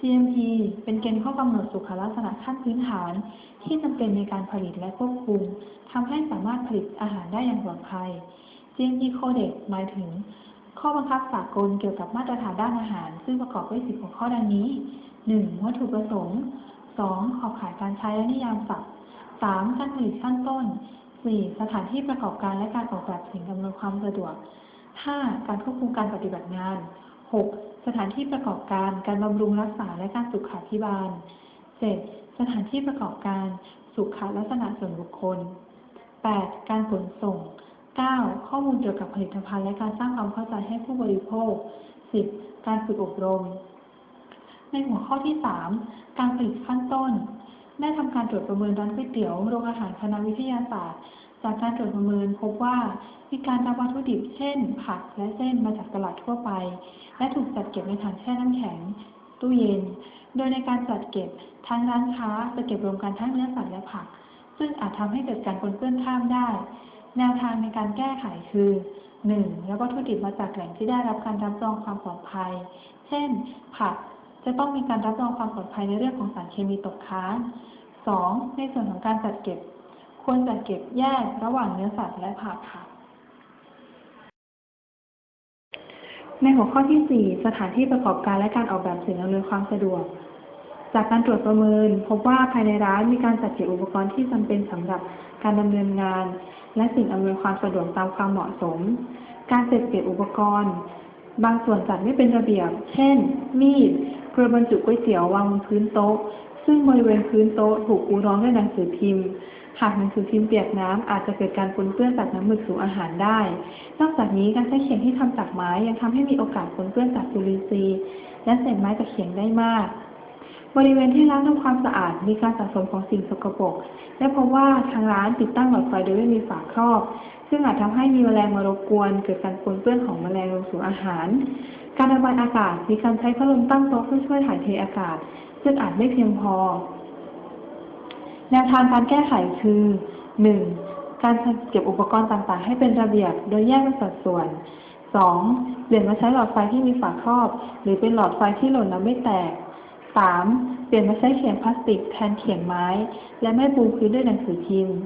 GMP เป็นเกณฑ์ข้อกำหนดสุขลักษณะขั้นพื้นฐาน ที่จำเป็นในการผลิตและควบคุมทำให้สามารถผลิตอาหารได้อย่างปลอดภัย GMP Codex หมายถึง ข้อบังคับสากลเกี่ยวกับมาตรฐานด้านอาหาร ซึ่งประกอบด้วย10หัวข้อดังนี้ 1. วัตถุประสงค์ 2. ขอบข่ายการใช้และนิยามศัพท์ 3. การผลิตขั้นต้น 4. สถานที่ประกอบการและการออกแบบสิ่งอำนวยความสะดวก 5. การควบคุมการปฏิบัติงาน 6. สถานที่ประกอบการการบำรุงรักษาและการสุขาภิบาล 7. สถานที่ประกอบการสุขลักษณะส่วนบุคคล 8. การขนส่ง 9. ข้อมูลเกี่ยวกับผลิตภัณฑ์และการสร้างความเข้าใจให้ผู้บริโภค 10. การฝึกอบรม ในหัวข้อที่ 3 การผลิตขั้นต้น ได้ทำการตรวจประเมินร้านก๋วยเตี๋ยวโรงอาหารคณะวิทยาศาสตร์ จากการตรวจประเมินพบว่ามีการนำวัตถุดิบเช่น ผักและเส้นมาจากตลาดทั่วไป และถูกจัดเก็บในถังแช่น้ำแข็ง ตู้เย็น โดยในการจัดเก็บทางร้านค้าจะเก็บรวมกันทั้งเนื้อสัตว์และผัก ซึ่งอาจทำให้เกิดการปนเปื้อนข้ามได้ แนวทางในการแก้ไขคือ 1. รับวัตถุดิบมาจากแหล่งที่ได้รับการรับรองความปลอดภัย เช่น ผักจะต้องมีการรับรองความปลอดภัยในเรื่องของสารเคมีตกค้าง 2. ในส่วนของการจัดเก็บ ควรจัดเก็บแยกระหว่างเนื้อสัตว์และผักค่ะ ในหัวข้อที่ 4 สถานที่ประกอบการและการออกแบบสิ่งอำนวยความสะดวก จากการตรวจประเมิน พบว่าภายในร้านมีการจัดเก็บอุปกรณ์ที่จำเป็นสำหรับการดำเนินงาน และสิ่งอำนวยความสะดวกตามความเหมาะสม การจัดเก็บอุปกรณ์ บางส่วนจัดไม่เป็นระเบียบ เช่น มีดเกลือบรรจุก๋วยเตี๋ยววางบนพื้นโต๊ะ ซึ่งบริเวณพื้นโต๊ะถูกปูรองด้วยหนังสือพิมพ์ หากหนังสือพิมพ์เปียกน้ำอาจจะเกิดการปนเปื้อนจากน้ำหมึกสู่อาหารได้ นอกจากนี้การใช้เขียงที่ทำจากไม้ยังทำให้มีโอกาสปนเปื้อนจากจุลินทรีย์และเศษไม้จากเขียงได้มาก บริเวณที่ร้านทำความสะอาดมีการสะสมของสิ่งสกปรกและพบว่าทางร้านติดตั้งหลอดไฟโดยไม่มีฝาครอบ ซึ่งอาจทำให้มีแมลงมารบกวน เกิดการปนเปื้อนของแมลงลงสู่อาหาร การระบายอากาศมีการใช้พัดลมตั้งโต๊ะเพื่อช่วยถ่ายเทอากาศ ซึ่งอาจไม่เพียงพอ แนวทางการแก้ไขคือ 1. การเก็บอุปกรณ์ต่างๆ ให้เป็นระเบียบ โดยแยกเป็นสัดส่วน 2. เปลี่ยนมาใช้หลอดไฟที่มีฝาครอบ หรือเป็นหลอดไฟที่หล่นแล้วไม่แตก 3. เปลี่ยนมาใช้เขียงพลาสติกแทนเขียงไม้ และไม่ปูพื้นด้วยหนังสือพิมพ์